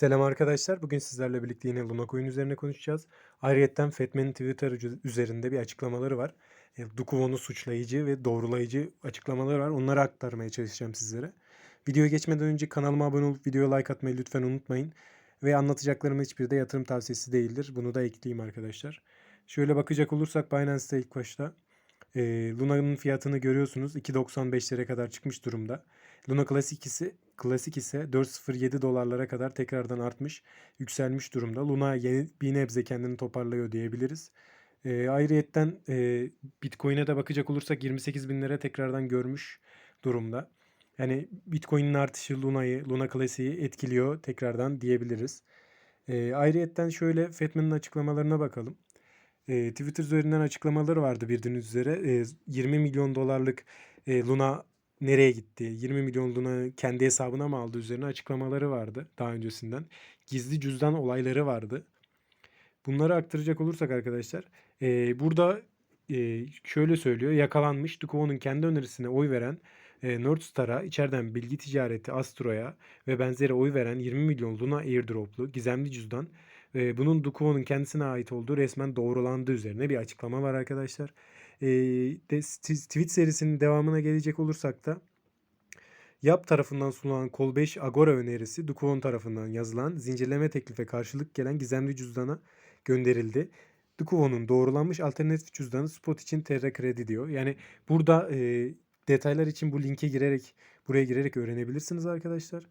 Selam arkadaşlar. Bugün sizlerle birlikte yine Luna Coin üzerine konuşacağız. Ayrıyeten Fetmen'in Twitter üze- üzerinde bir açıklamaları var. E, Dukovon'u suçlayıcı ve doğrulayıcı açıklamaları var. Onları aktarmaya çalışacağım sizlere. Videoya geçmeden önce kanalıma abone olup videoya like atmayı lütfen unutmayın. Ve anlatacaklarımın hiçbiri de yatırım tavsiyesi değildir. Bunu da ekleyeyim arkadaşlar. Şöyle bakacak olursak Binance'te ilk başta e, Luna'nın fiyatını görüyorsunuz. 2.95'lere kadar çıkmış durumda. Luna Classic ise, Classic ise 4.07 dolarlara kadar tekrardan artmış, yükselmiş durumda. Luna yeni bir nebze kendini toparlıyor diyebiliriz. E, ayrıyetten e, Bitcoin'e de bakacak olursak 28 binlere tekrardan görmüş durumda. Yani Bitcoin'in artışı Luna'yı, Luna Classic'i etkiliyor tekrardan diyebiliriz. E, ayrıyetten şöyle Fetman'ın açıklamalarına bakalım. E, Twitter üzerinden açıklamaları vardı bildiğiniz üzere. E, 20 milyon dolarlık e, Luna nereye gitti? 20 milyon Luna kendi hesabına mı aldı üzerine açıklamaları vardı daha öncesinden. Gizli cüzdan olayları vardı. Bunları aktaracak olursak arkadaşlar e, burada e, şöyle söylüyor. Yakalanmış Dukova'nın kendi önerisine oy veren e, Northstar'a içeriden bilgi ticareti Astro'ya ve benzeri oy veren 20 milyon Luna airdroplu gizemli cüzdan e, bunun Dukova'nın kendisine ait olduğu resmen doğrulandığı üzerine bir açıklama var arkadaşlar. E, de, tweet serisinin devamına gelecek olursak da Yap tarafından sunulan Kol 5 Agora önerisi Dukovon tarafından yazılan zincirleme teklife karşılık gelen gizemli cüzdana gönderildi. Dukovon'un doğrulanmış alternatif cüzdanı spot için TR kredi diyor. Yani burada e, detaylar için bu linke girerek buraya girerek öğrenebilirsiniz arkadaşlar.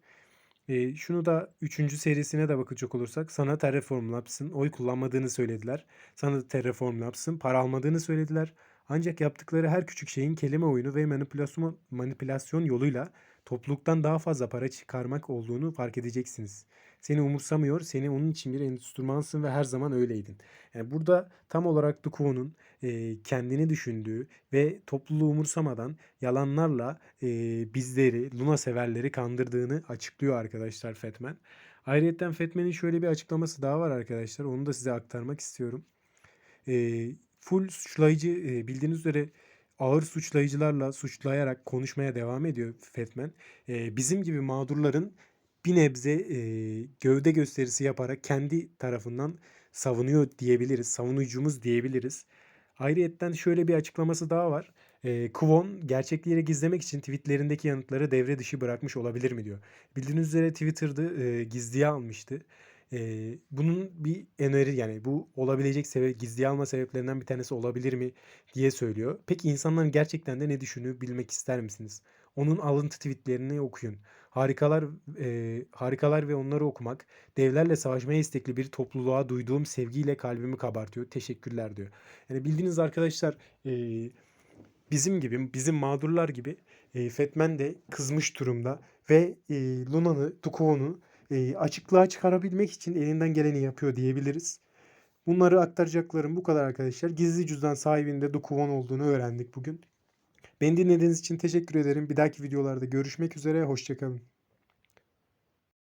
E, şunu da 3. serisine de bakacak olursak sana Terraform Labs'ın oy kullanmadığını söylediler. Sana Terraform Labs'ın para almadığını söylediler. Ancak yaptıkları her küçük şeyin kelime oyunu ve manipülasyon, manipülasyon yoluyla topluluktan daha fazla para çıkarmak olduğunu fark edeceksiniz. Seni umursamıyor, seni onun için bir enstrümansın ve her zaman öyleydin. Yani burada tam olarak Dukuo'nun e, kendini düşündüğü ve topluluğu umursamadan yalanlarla e, bizleri, Luna severleri kandırdığını açıklıyor arkadaşlar Fetman. Ayrıca Fetman'in şöyle bir açıklaması daha var arkadaşlar. Onu da size aktarmak istiyorum. E, full suçlayıcı e, bildiğiniz üzere ağır suçlayıcılarla suçlayarak konuşmaya devam ediyor Fetman. E, bizim gibi mağdurların bir nebze e, gövde gösterisi yaparak kendi tarafından savunuyor diyebiliriz. Savunucumuz diyebiliriz. Ayrıyetten şöyle bir açıklaması daha var. E, Kwon gerçekleri gizlemek için tweetlerindeki yanıtları devre dışı bırakmış olabilir mi diyor. Bildiğiniz üzere Twitter'da e, gizliye almıştı. E, bunun bir öneri yani bu olabilecek sebep gizliye alma sebeplerinden bir tanesi olabilir mi diye söylüyor. Peki insanların gerçekten de ne düşündüğünü bilmek ister misiniz? Onun alıntı tweetlerini okuyun. Harikalar e, harikalar ve onları okumak devlerle savaşmaya istekli bir topluluğa duyduğum sevgiyle kalbimi kabartıyor. Teşekkürler diyor. Yani bildiğiniz arkadaşlar e, bizim gibi bizim mağdurlar gibi e, Fetmen de kızmış durumda ve e, Luna'nı, Tukov'unu e, açıklığa çıkarabilmek için elinden geleni yapıyor diyebiliriz. Bunları aktaracaklarım bu kadar arkadaşlar. Gizli cüzdan sahibinin de Dukuvon olduğunu öğrendik bugün. Beni dinlediğiniz için teşekkür ederim. Bir dahaki videolarda görüşmek üzere. Hoşçakalın.